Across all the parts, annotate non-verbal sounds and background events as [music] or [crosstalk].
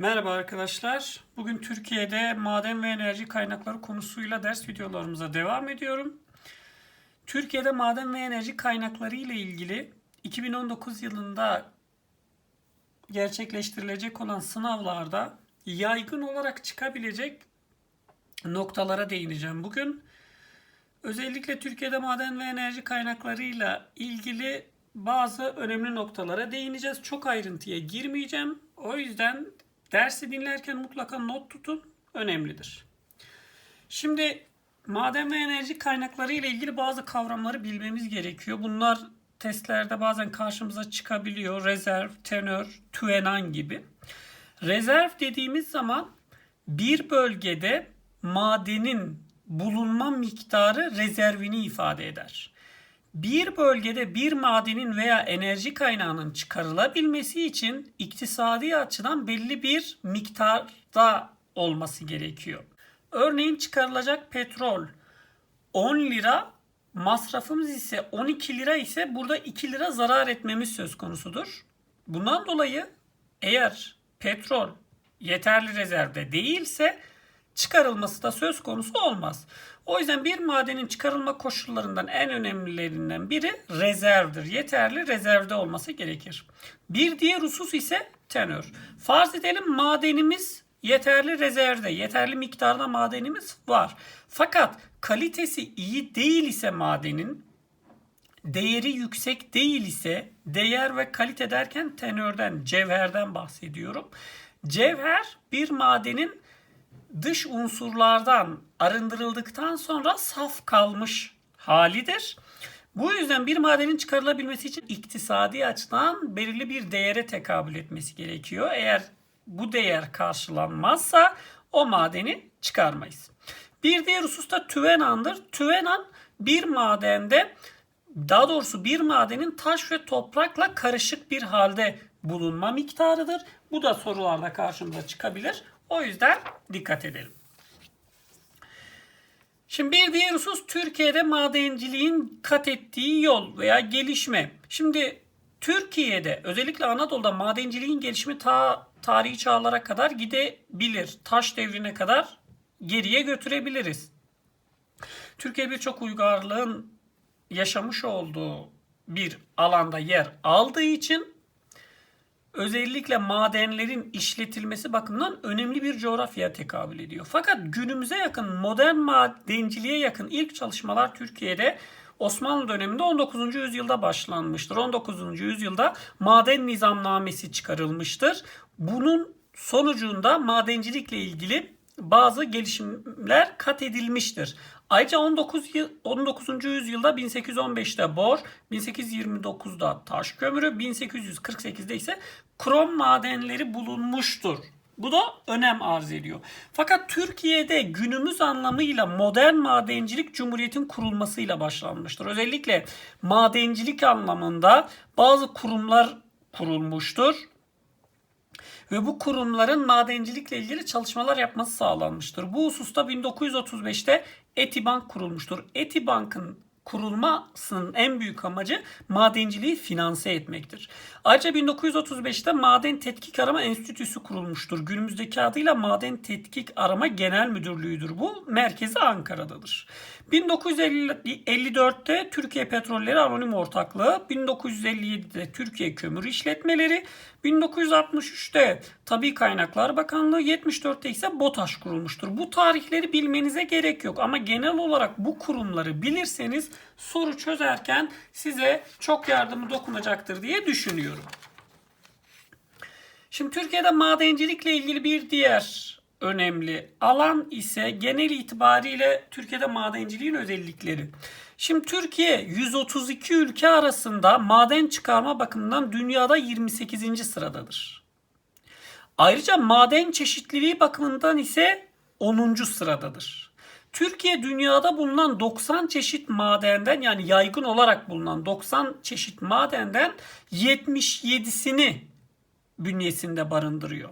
Merhaba arkadaşlar. Bugün Türkiye'de maden ve enerji kaynakları konusuyla ders videolarımıza devam ediyorum. Türkiye'de maden ve enerji kaynakları ile ilgili 2019 yılında gerçekleştirilecek olan sınavlarda yaygın olarak çıkabilecek noktalara değineceğim bugün. Özellikle Türkiye'de maden ve enerji kaynaklarıyla ilgili bazı önemli noktalara değineceğiz. Çok ayrıntıya girmeyeceğim. O yüzden dersi dinlerken mutlaka not tutun. Önemlidir. Şimdi maden ve enerji kaynakları ile ilgili bazı kavramları bilmemiz gerekiyor. Bunlar testlerde bazen karşımıza çıkabiliyor. Rezerv, tenör, tüenan gibi. Rezerv dediğimiz zaman bir bölgede madenin bulunma miktarı rezervini ifade eder. Bir bölgede bir madenin veya enerji kaynağının çıkarılabilmesi için iktisadi açıdan belli bir miktarda olması gerekiyor. Örneğin çıkarılacak petrol 10 lira, masrafımız ise 12 lira ise burada 2 lira zarar etmemiz söz konusudur. Bundan dolayı eğer petrol yeterli rezervde değilse çıkarılması da söz konusu olmaz. O yüzden bir madenin çıkarılma koşullarından en önemlilerinden biri rezervdir. Yeterli rezervde olması gerekir. Bir diğer husus ise tenör. Farz edelim madenimiz yeterli rezervde, yeterli miktarda madenimiz var. Fakat kalitesi iyi değil ise madenin, değeri yüksek değil ise değer ve kalite derken tenörden, cevherden bahsediyorum. Cevher bir madenin dış unsurlardan arındırıldıktan sonra saf kalmış halidir. Bu yüzden bir madenin çıkarılabilmesi için iktisadi açıdan belirli bir değere tekabül etmesi gerekiyor. Eğer bu değer karşılanmazsa o madeni çıkarmayız. Bir diğer husus da tüvenandır. Tüvenan bir madende daha doğrusu bir madenin taş ve toprakla karışık bir halde bulunma miktarıdır. Bu da sorularda karşımıza çıkabilir. O yüzden dikkat edelim. Şimdi bir diğer husus Türkiye'de madenciliğin kat ettiği yol veya gelişme. Şimdi Türkiye'de özellikle Anadolu'da madenciliğin gelişimi ta tarihi çağlara kadar gidebilir. Taş devrine kadar geriye götürebiliriz. Türkiye birçok uygarlığın yaşamış olduğu bir alanda yer aldığı için özellikle madenlerin işletilmesi bakımından önemli bir coğrafyaya tekabül ediyor. Fakat günümüze yakın modern madenciliğe yakın ilk çalışmalar Türkiye'de Osmanlı döneminde 19. yüzyılda başlanmıştır. 19. yüzyılda maden nizamnamesi çıkarılmıştır. Bunun sonucunda madencilikle ilgili bazı gelişimler kat edilmiştir. Ayrıca 19. 19. yüzyılda 1815'te bor, 1829'da taş kömürü, 1848'de ise krom madenleri bulunmuştur. Bu da önem arz ediyor. Fakat Türkiye'de günümüz anlamıyla modern madencilik cumhuriyetin kurulmasıyla başlanmıştır. Özellikle madencilik anlamında bazı kurumlar kurulmuştur ve bu kurumların madencilikle ilgili çalışmalar yapması sağlanmıştır. Bu hususta 1935'te Etibank kurulmuştur. Etibank'ın kurulmasının en büyük amacı madenciliği finanse etmektir. Ayrıca 1935'te Maden Tetkik Arama Enstitüsü kurulmuştur. Günümüzdeki adıyla Maden Tetkik Arama Genel Müdürlüğü'dür. Bu merkezi Ankara'dadır. 1954'te Türkiye Petrolleri Anonim Ortaklığı, 1957'de Türkiye Kömür İşletmeleri, 1963'te Tabi Kaynaklar Bakanlığı, 74'te ise BOTAŞ kurulmuştur. Bu tarihleri bilmenize gerek yok ama genel olarak bu kurumları bilirseniz soru çözerken size çok yardımı dokunacaktır diye düşünüyorum. Şimdi Türkiye'de madencilikle ilgili bir diğer önemli alan ise genel itibariyle Türkiye'de madenciliğin özellikleri. Şimdi Türkiye 132 ülke arasında maden çıkarma bakımından dünyada 28. sıradadır. Ayrıca maden çeşitliliği bakımından ise 10. sıradadır. Türkiye dünyada bulunan 90 çeşit madenden yani yaygın olarak bulunan 90 çeşit madenden 77'sini bünyesinde barındırıyor.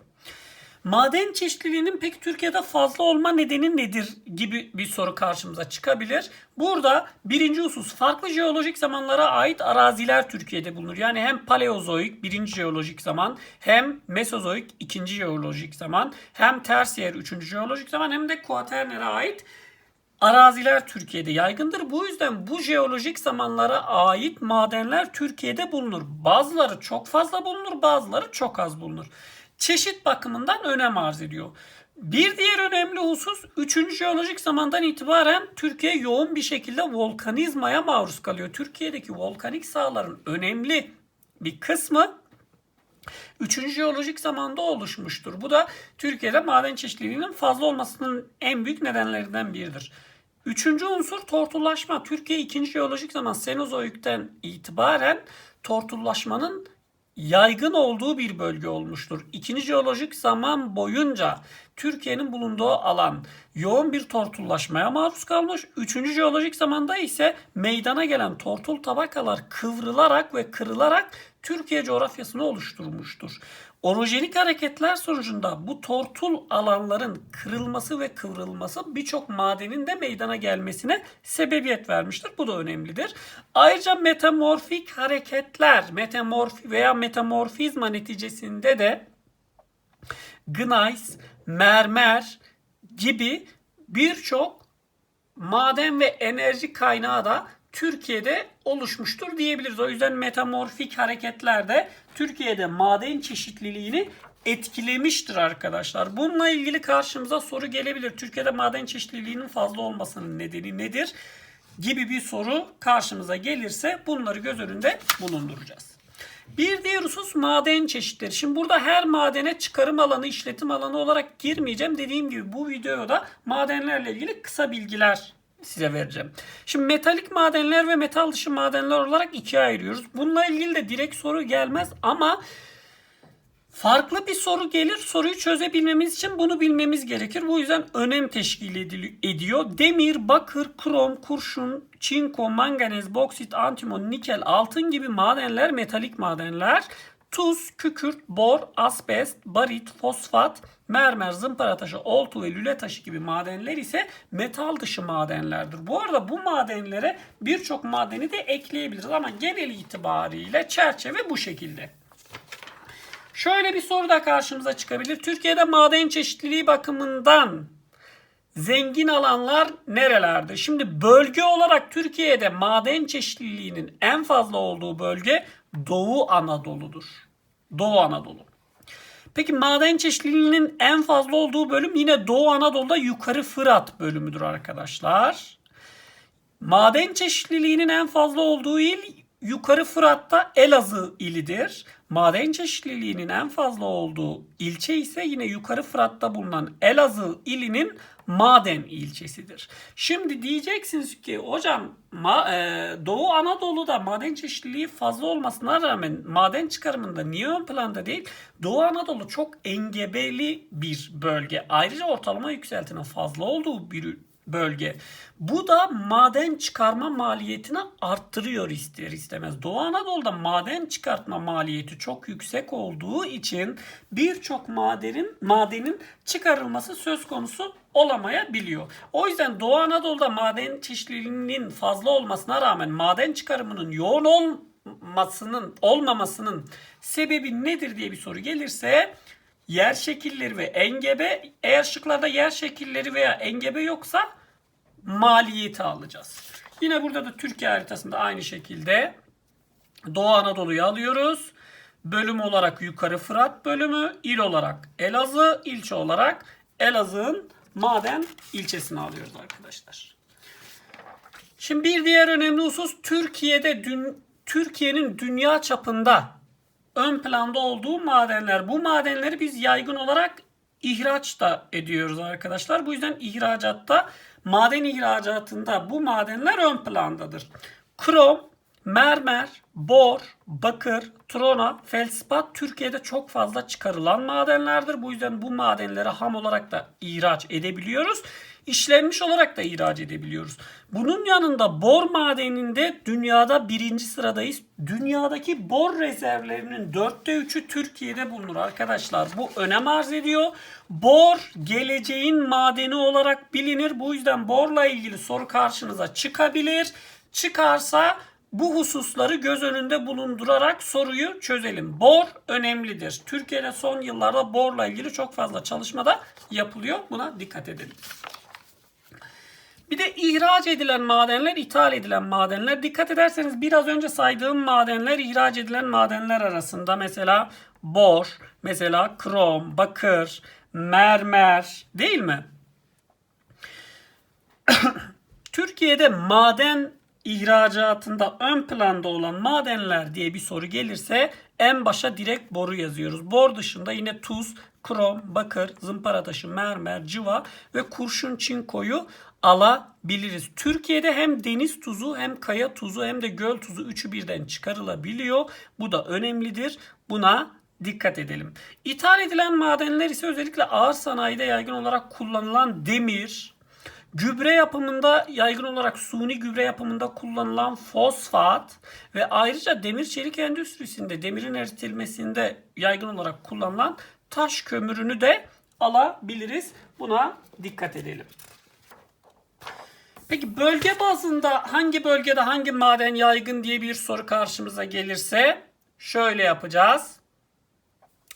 Maden çeşitliliğinin peki Türkiye'de fazla olma nedeni nedir gibi bir soru karşımıza çıkabilir. Burada birinci husus farklı jeolojik zamanlara ait araziler Türkiye'de bulunur. Yani hem paleozoik birinci jeolojik zaman hem mesozoik ikinci jeolojik zaman hem tersiyer üçüncü jeolojik zaman hem de kuaternere ait araziler Türkiye'de yaygındır. Bu yüzden bu jeolojik zamanlara ait madenler Türkiye'de bulunur. Bazıları çok fazla bulunur, bazıları çok az bulunur. Çeşit bakımından önem arz ediyor. Bir diğer önemli husus 3. jeolojik zamandan itibaren Türkiye yoğun bir şekilde volkanizmaya maruz kalıyor. Türkiye'deki volkanik sahaların önemli bir kısmı 3. jeolojik zamanda oluşmuştur. Bu da Türkiye'de maden çeşitliliğinin fazla olmasının en büyük nedenlerinden biridir. Üçüncü unsur tortullaşma. Türkiye 2. jeolojik zaman Senozoik'ten itibaren tortullaşmanın yaygın olduğu bir bölge olmuştur. İkinci jeolojik zaman boyunca Türkiye'nin bulunduğu alan yoğun bir tortullaşmaya maruz kalmış. Üçüncü jeolojik zamanda ise meydana gelen tortul tabakalar kıvrılarak ve kırılarak Türkiye coğrafyasını oluşturmuştur. Orojenik hareketler sonucunda bu tortul alanların kırılması ve kıvrılması birçok madenin de meydana gelmesine sebebiyet vermiştir. Bu da önemlidir. Ayrıca metamorfik hareketler, metamorfi veya metamorfizma neticesinde de gneiss, mermer gibi birçok maden ve enerji kaynağı da Türkiye'de oluşmuştur diyebiliriz. O yüzden metamorfik hareketler de Türkiye'de maden çeşitliliğini etkilemiştir arkadaşlar. Bununla ilgili karşımıza soru gelebilir. Türkiye'de maden çeşitliliğinin fazla olmasının nedeni nedir? gibi bir soru karşımıza gelirse bunları göz önünde bulunduracağız. Bir diğer husus maden çeşitleri. Şimdi burada her madene çıkarım alanı, işletim alanı olarak girmeyeceğim. Dediğim gibi bu videoda madenlerle ilgili kısa bilgiler size vereceğim. Şimdi metalik madenler ve metal dışı madenler olarak ikiye ayırıyoruz. Bununla ilgili de direkt soru gelmez ama farklı bir soru gelir. Soruyu çözebilmemiz için bunu bilmemiz gerekir. Bu yüzden önem teşkil ediyor. Demir, bakır, krom, kurşun, çinko, manganez, boksit, antimon, nikel, altın gibi madenler metalik madenler. Tuz, kükürt, bor, asbest, barit, fosfat, mermer, zımpara taşı, oltu ve lüle taşı gibi madenler ise metal dışı madenlerdir. Bu arada bu madenlere birçok madeni de ekleyebiliriz ama genel itibariyle çerçeve bu şekilde. Şöyle bir soru da karşımıza çıkabilir. Türkiye'de maden çeşitliliği bakımından zengin alanlar nerelerde? Şimdi bölge olarak Türkiye'de maden çeşitliliğinin en fazla olduğu bölge Doğu Anadolu'dur. Doğu Anadolu. Peki maden çeşitliliğinin en fazla olduğu bölüm yine Doğu Anadolu'da Yukarı Fırat bölümüdür arkadaşlar. Maden çeşitliliğinin en fazla olduğu il Yukarı Fırat'ta Elazığ ilidir. Maden çeşitliliğinin en fazla olduğu ilçe ise yine Yukarı Fırat'ta bulunan Elazığ ilinin Maden ilçesidir. Şimdi diyeceksiniz ki hocam ma, e, Doğu Anadolu'da maden çeşitliliği fazla olmasına rağmen maden çıkarımında niye ön planda değil? Doğu Anadolu çok engebeli bir bölge. Ayrıca ortalama yükseltinin fazla olduğu bir bölge. Bu da maden çıkarma maliyetini arttırıyor ister istemez. Doğu Anadolu'da maden çıkartma maliyeti çok yüksek olduğu için birçok madenin madenin çıkarılması söz konusu olamayabiliyor. O yüzden Doğu Anadolu'da maden çeşitliliğinin fazla olmasına rağmen maden çıkarımının yoğun olmasının olmamasının sebebi nedir diye bir soru gelirse yer şekilleri ve engebe eğer şıklarda yer şekilleri veya engebe yoksa maliyeti alacağız. Yine burada da Türkiye haritasında aynı şekilde Doğu Anadolu'yu alıyoruz. Bölüm olarak Yukarı Fırat bölümü, il olarak Elazığ, ilçe olarak Elazığ'ın Maden ilçesini alıyoruz arkadaşlar. Şimdi bir diğer önemli husus Türkiye'de dün Türkiye'nin dünya çapında ön planda olduğu madenler. Bu madenleri biz yaygın olarak ihraç da ediyoruz arkadaşlar. Bu yüzden ihracatta maden ihracatında bu madenler ön plandadır. Krom, mermer, bor, bakır, trona, felspat Türkiye'de çok fazla çıkarılan madenlerdir. Bu yüzden bu madenleri ham olarak da ihraç edebiliyoruz. işlenmiş olarak da ihraç edebiliyoruz. Bunun yanında bor madeninde dünyada birinci sıradayız. Dünyadaki bor rezervlerinin dörtte üçü Türkiye'de bulunur arkadaşlar. Bu önem arz ediyor. Bor geleceğin madeni olarak bilinir. Bu yüzden borla ilgili soru karşınıza çıkabilir. Çıkarsa bu hususları göz önünde bulundurarak soruyu çözelim. Bor önemlidir. Türkiye'de son yıllarda borla ilgili çok fazla çalışmada yapılıyor. Buna dikkat edelim. Bir de ihraç edilen madenler, ithal edilen madenler. Dikkat ederseniz biraz önce saydığım madenler ihraç edilen madenler arasında mesela bor, mesela krom, bakır, mermer değil mi? [coughs] Türkiye'de maden ihracatında ön planda olan madenler diye bir soru gelirse en başa direkt boru yazıyoruz. Bor dışında yine tuz, krom, bakır, zımpara taşı, mermer, cıva ve kurşun çinkoyu alabiliriz. Türkiye'de hem deniz tuzu hem kaya tuzu hem de göl tuzu üçü birden çıkarılabiliyor. Bu da önemlidir. Buna dikkat edelim. İthal edilen madenler ise özellikle ağır sanayide yaygın olarak kullanılan demir, Gübre yapımında yaygın olarak suni gübre yapımında kullanılan fosfat ve ayrıca demir çelik endüstrisinde demirin eritilmesinde yaygın olarak kullanılan taş kömürünü de alabiliriz. Buna dikkat edelim. Peki bölge bazında hangi bölgede hangi maden yaygın diye bir soru karşımıza gelirse şöyle yapacağız.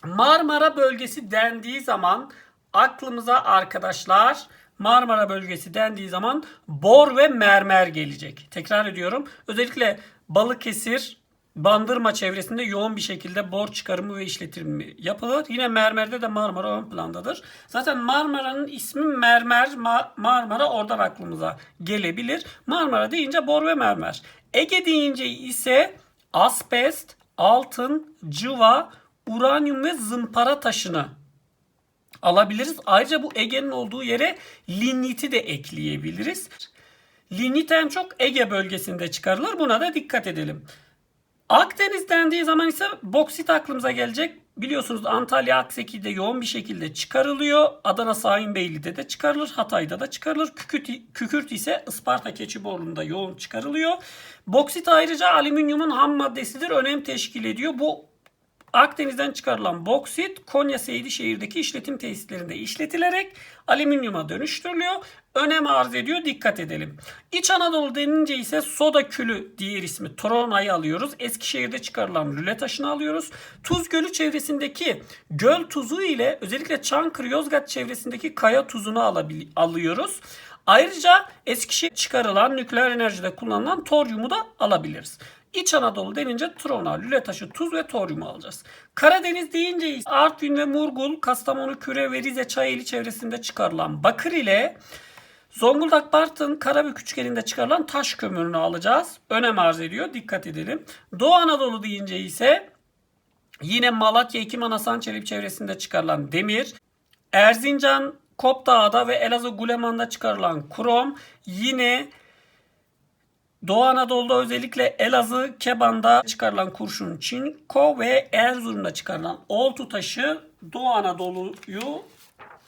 Marmara bölgesi dendiği zaman aklımıza arkadaşlar Marmara bölgesi dendiği zaman bor ve mermer gelecek. Tekrar ediyorum. Özellikle Balıkesir, Bandırma çevresinde yoğun bir şekilde bor çıkarımı ve işletimi yapılır. Yine mermerde de Marmara ön plandadır. Zaten Marmara'nın ismi mermer, Marmara oradan aklımıza gelebilir. Marmara deyince bor ve mermer. Ege deyince ise asbest, altın, cıva, uranyum ve zımpara taşını alabiliriz. Ayrıca bu Ege'nin olduğu yere ligniti de ekleyebiliriz. Lignit en çok Ege bölgesinde çıkarılır. Buna da dikkat edelim. Akdeniz dendiği zaman ise boksit aklımıza gelecek. Biliyorsunuz Antalya Akseki'de yoğun bir şekilde çıkarılıyor. Adana Sayınbeyli'de de çıkarılır. Hatay'da da çıkarılır. Kükürt, kükürt ise Isparta Keçiborlu'nda yoğun çıkarılıyor. Boksit ayrıca alüminyumun ham maddesidir. Önem teşkil ediyor. Bu Akdeniz'den çıkarılan boksit Konya Seydişehir'deki işletim tesislerinde işletilerek alüminyuma dönüştürülüyor. Önem arz ediyor dikkat edelim. İç Anadolu denince ise soda külü diğer ismi Trona'yı alıyoruz. Eskişehir'de çıkarılan lüle taşını alıyoruz. Tuz Gölü çevresindeki göl tuzu ile özellikle Çankırı Yozgat çevresindeki kaya tuzunu alıyoruz. Ayrıca Eskişehir çıkarılan nükleer enerjide kullanılan toryumu da alabiliriz. İç Anadolu denince Trona, Lületaşı, Tuz ve Toryum'u alacağız. Karadeniz deyince Artvin ve Murgul, Kastamonu, Küre ve Rize Çayeli çevresinde çıkarılan bakır ile Zonguldak, Bartın, Karabük üçgeninde çıkarılan taş kömürünü alacağız. Önem arz ediyor. Dikkat edelim. Doğu Anadolu deyince ise yine Malatya, Ekim, Hasan çevresinde çıkarılan demir, Erzincan, Kopdağ'da ve Elazığ Guleman'da çıkarılan krom, yine Doğu Anadolu'da özellikle Elazığ, Keban'da çıkarılan kurşun çinko ve Erzurum'da çıkarılan oltu taşı Doğu Anadolu'yu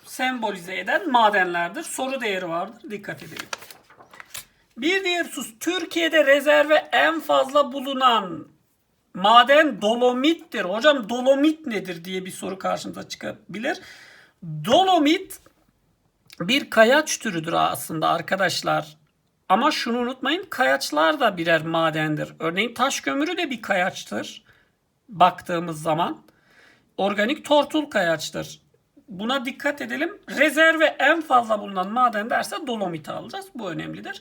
sembolize eden madenlerdir. Soru değeri vardır. Dikkat edelim. Bir diğer sus Türkiye'de rezerve en fazla bulunan maden dolomittir. Hocam dolomit nedir diye bir soru karşımıza çıkabilir. Dolomit bir kayaç türüdür aslında arkadaşlar. Ama şunu unutmayın kayaçlar da birer madendir. Örneğin taş kömürü de bir kayaçtır. Baktığımız zaman organik tortul kayaçtır. Buna dikkat edelim. Rezerve en fazla bulunan maden derse dolomit alacağız. Bu önemlidir.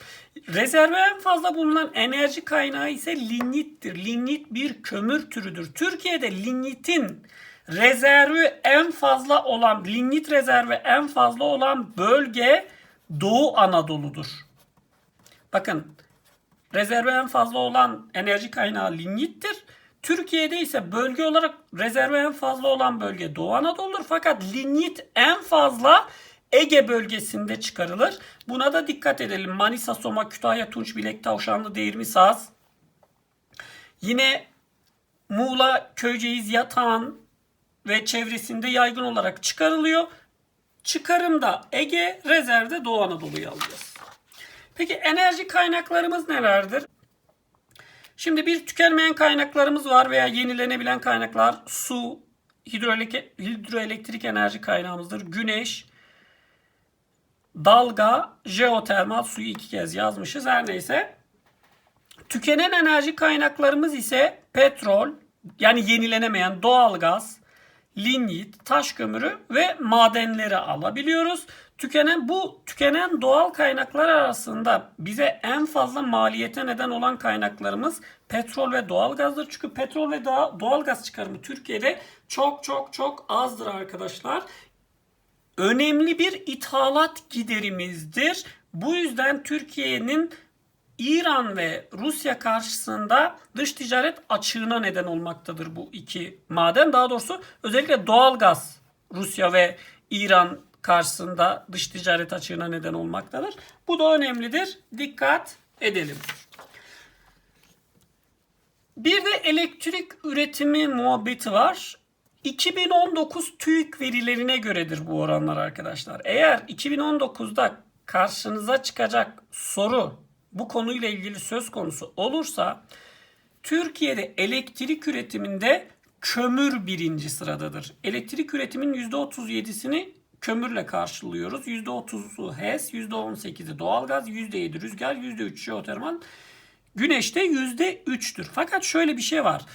Rezerve en fazla bulunan enerji kaynağı ise lignittir. Lignit bir kömür türüdür. Türkiye'de lignitin rezervi en fazla olan, lignit rezervi en fazla olan bölge Doğu Anadolu'dur. Bakın rezerve en fazla olan enerji kaynağı lignittir. Türkiye'de ise bölge olarak rezerve en fazla olan bölge Doğu Anadolu'dur. Fakat lignit en fazla Ege bölgesinde çıkarılır. Buna da dikkat edelim. Manisa, Soma, Kütahya, Tunç, Bilek, Tavşanlı, Değirmi, Saz. Yine Muğla, Köyceğiz, Yatağan ve çevresinde yaygın olarak çıkarılıyor. çıkarımda Ege, rezervde Doğu Anadolu'yu alacağız. Peki enerji kaynaklarımız nelerdir? Şimdi bir tükenmeyen kaynaklarımız var veya yenilenebilen kaynaklar su, hidroelek- hidroelektrik enerji kaynağımızdır. Güneş, dalga, jeotermal suyu iki kez yazmışız her neyse. Tükenen enerji kaynaklarımız ise petrol yani yenilenemeyen doğalgaz, linyit, taş kömürü ve madenleri alabiliyoruz. Tükenen bu tükenen doğal kaynaklar arasında bize en fazla maliyete neden olan kaynaklarımız petrol ve doğalgazdır. Çünkü petrol ve doğa- doğalgaz çıkarımı Türkiye'de çok çok çok azdır arkadaşlar önemli bir ithalat giderimizdir. Bu yüzden Türkiye'nin İran ve Rusya karşısında dış ticaret açığına neden olmaktadır bu iki maden. Daha doğrusu özellikle doğalgaz Rusya ve İran karşısında dış ticaret açığına neden olmaktadır. Bu da önemlidir. Dikkat edelim. Bir de elektrik üretimi muhabbeti var. 2019 TÜİK verilerine göredir bu oranlar arkadaşlar. Eğer 2019'da karşınıza çıkacak soru bu konuyla ilgili söz konusu olursa Türkiye'de elektrik üretiminde kömür birinci sıradadır. Elektrik üretiminin %37'sini kömürle karşılıyoruz. %30'u HES, %18'i doğalgaz, %7 rüzgar, %3 jeotermal, Güneşte %3'tür. Fakat şöyle bir şey var.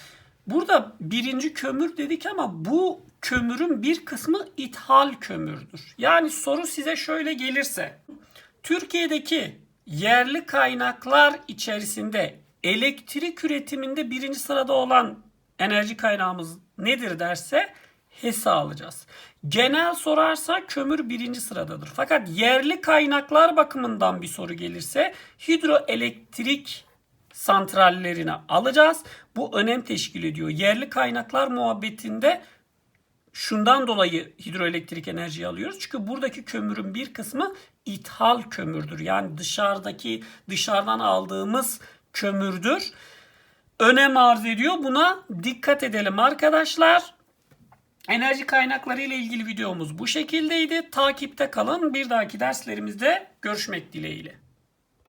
Burada birinci kömür dedik ama bu kömürün bir kısmı ithal kömürdür. Yani soru size şöyle gelirse. Türkiye'deki yerli kaynaklar içerisinde elektrik üretiminde birinci sırada olan enerji kaynağımız nedir derse HES'i alacağız. Genel sorarsa kömür birinci sıradadır. Fakat yerli kaynaklar bakımından bir soru gelirse hidroelektrik santrallerine alacağız. Bu önem teşkil ediyor. Yerli kaynaklar muhabbetinde şundan dolayı hidroelektrik enerjiyi alıyoruz. Çünkü buradaki kömürün bir kısmı ithal kömürdür. Yani dışarıdaki dışarıdan aldığımız kömürdür. Önem arz ediyor. Buna dikkat edelim arkadaşlar. Enerji kaynakları ile ilgili videomuz bu şekildeydi. Takipte kalın. Bir dahaki derslerimizde görüşmek dileğiyle.